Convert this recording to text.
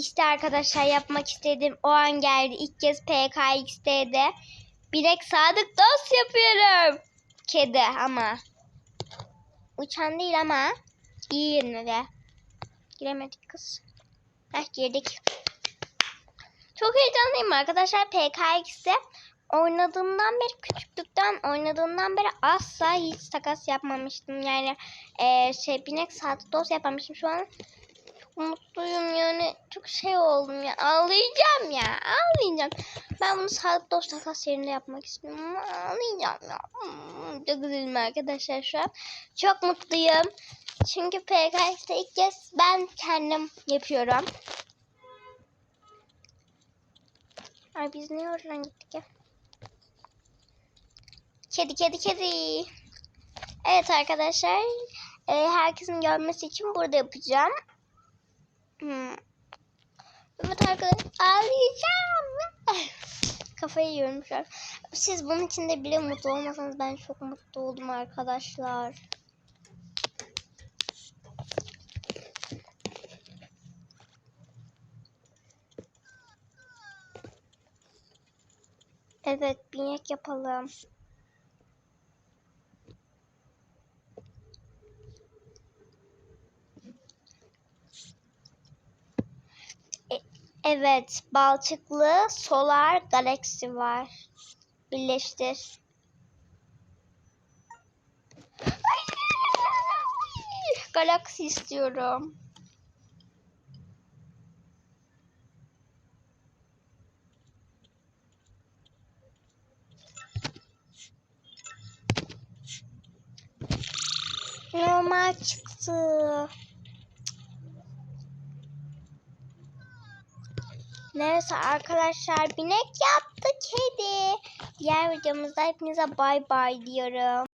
İşte arkadaşlar yapmak istedim. O an geldi. İlk kez PKX'de Bilek sadık dost yapıyorum. Kedi ama. Uçan değil ama. İyi de. Giremedik kız. Heh girdik. Çok heyecanlıyım arkadaşlar. PKX'de oynadığımdan beri küçüklükten oynadığımdan beri asla hiç takas yapmamıştım. Yani eee şey binek saat dost yapmamıştım. Şu an mutluyum yani. Çok şey oldum ya. Ağlayacağım ya. Ağlayacağım. Ben bunu saat dost takas yerinde yapmak istiyorum ama ağlayacağım ya. Hmm, Çok üzüldüm arkadaşlar şu an. Çok mutluyum. Çünkü PKX'de ilk kez ben kendim yapıyorum. Ay biz niye oradan gittik ya? Kedi kedi kedi. Evet arkadaşlar. e, herkesin görmesi için burada yapacağım. Evet arkadaşlar ağlayacağım. Kafayı yiyorum şu an. Siz bunun içinde bile mutlu olmasanız ben çok mutlu oldum arkadaşlar. Evet binek yapalım. Evet, Balçıklı Solar Galaxy var. Birleştir. Galaxy istiyorum. Normal çıktı. Neyse arkadaşlar binek yaptı kedi. Diğer videomuzda hepinize bay bay diyorum.